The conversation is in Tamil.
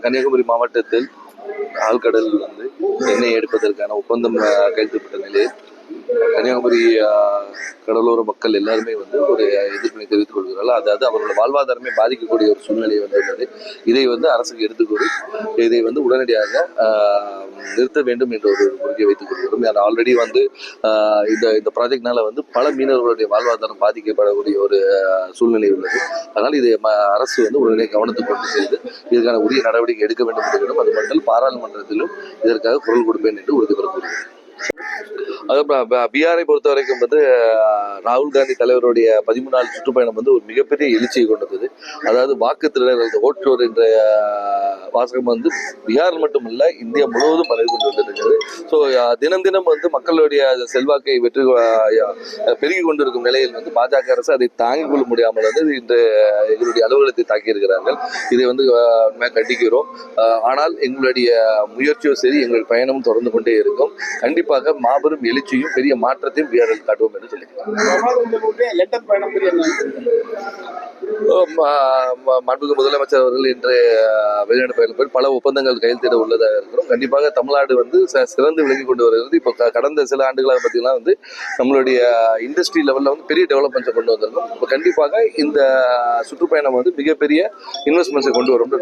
கன்னியாகுமரி மாவட்டத்தில் ஆழ்கடலில் வந்து எண்ணெய் எடுப்பதற்கான ஒப்பந்தம் அஹ், நிலையில் கன்னியாகுமரி கடலோர மக்கள் எல்லாருமே வந்து ஒரு எதிர்ப்பினை தெரிவித்துக் கொள்கிறார்கள். அதாவது அவர்களோட வாழ்வாதாரமே பாதிக்கக்கூடிய ஒரு சூழ்நிலை வந்துள்ளது. இதை வந்து அரசுக்கு எடுத்துக்கொண்டு இதை வந்து உடனடியாக நிறுத்த வேண்டும் என்ற ஒரு கோரிக்கை வைத்துக் கொள்கிறோம். ஏன்னா ஆல்ரெடி வந்து இந்த இந்த ப்ராஜெக்ட்னால வந்து பல மீனவர்களுடைய வாழ்வாதாரம் பாதிக்கப்படக்கூடிய ஒரு சூழ்நிலை உள்ளது. அதனால் இதை ம- அரசு வந்து உடனடியாக கவனத்துக்கு கொண்டு செய்து இதற்கான உரிய நடவடிக்கை எடுக்க வேண்டும் என்கிறோம் அது மட்டும் பாராளுமன்றத்திலும் இதற்காக குரல் கொடுப்பேன் என்று உறுதிபட கூறுகிறேன். அதுக்கப்புறம் பீகாரை பொறுத்த வரைக்கும் வந்து ராகுல் காந்தி தலைவருடைய பதிமூணு நாள் சுற்றுப்பயணம் வந்து ஒரு மிகப்பெரிய எழுச்சியை கொண்டது அதாவது வாக்கு திருடர் ஓட்டோர் என்ற வாசகம் வந்து பீகார் மட்டுமல்ல இந்தியா முழுவதும் பரவி கொண்டு வந்திருக்கிறது ஸோ தினம் தினம் வந்து மக்களுடைய செல்வாக்கை வெற்றி பெருகி கொண்டிருக்கும் நிலையில் வந்து பாஜக அரசு அதை தாங்கிக் கொள்ள முடியாமல் வந்து இன்று எங்களுடைய அலுவலகத்தை தாக்கியிருக்கிறார்கள். இதை வந்து கண்டிக்கிறோம். ஆனால் எங்களுடைய முயற்சியும் சரி எங்கள் பயணமும் தொடர்ந்து கொண்டே இருக்கும். கண்டிப்பாக மாபெரும் எழுச்சியும் பெரிய மாற்றத்தையும் பீகாரில் காட்டுவோம் என்று சொல்லியிருக்கிறார் மாண்புமிகு முதலமைச்சர் அவர்கள் இன்று வெளிநாடு பயணம் போய் பல ஒப்பந்தங்கள் கையெழுத்திட உள்ளதாக இருக்கிறோம். கண்டிப்பாக தமிழ்நாடு வந்து ச- சிறந்து விளங்கி கொண்டு வருகிறது. இப்போ கடந்த சில ஆண்டுகளாக பார்த்தீங்கன்னா வந்து நம்மளுடைய இண்டஸ்ட்ரி லெவலில் வந்து பெரிய டெவலப்மெண்ட்ஸை கொண்டு வந்திருக்கோம் இப்போ கண்டிப்பாக இந்த சுற்றுப்பயணம் வந்து மிகப்பெரிய இன்வெஸ்ட்மெண்ட்ஸை கொண்டு வரும்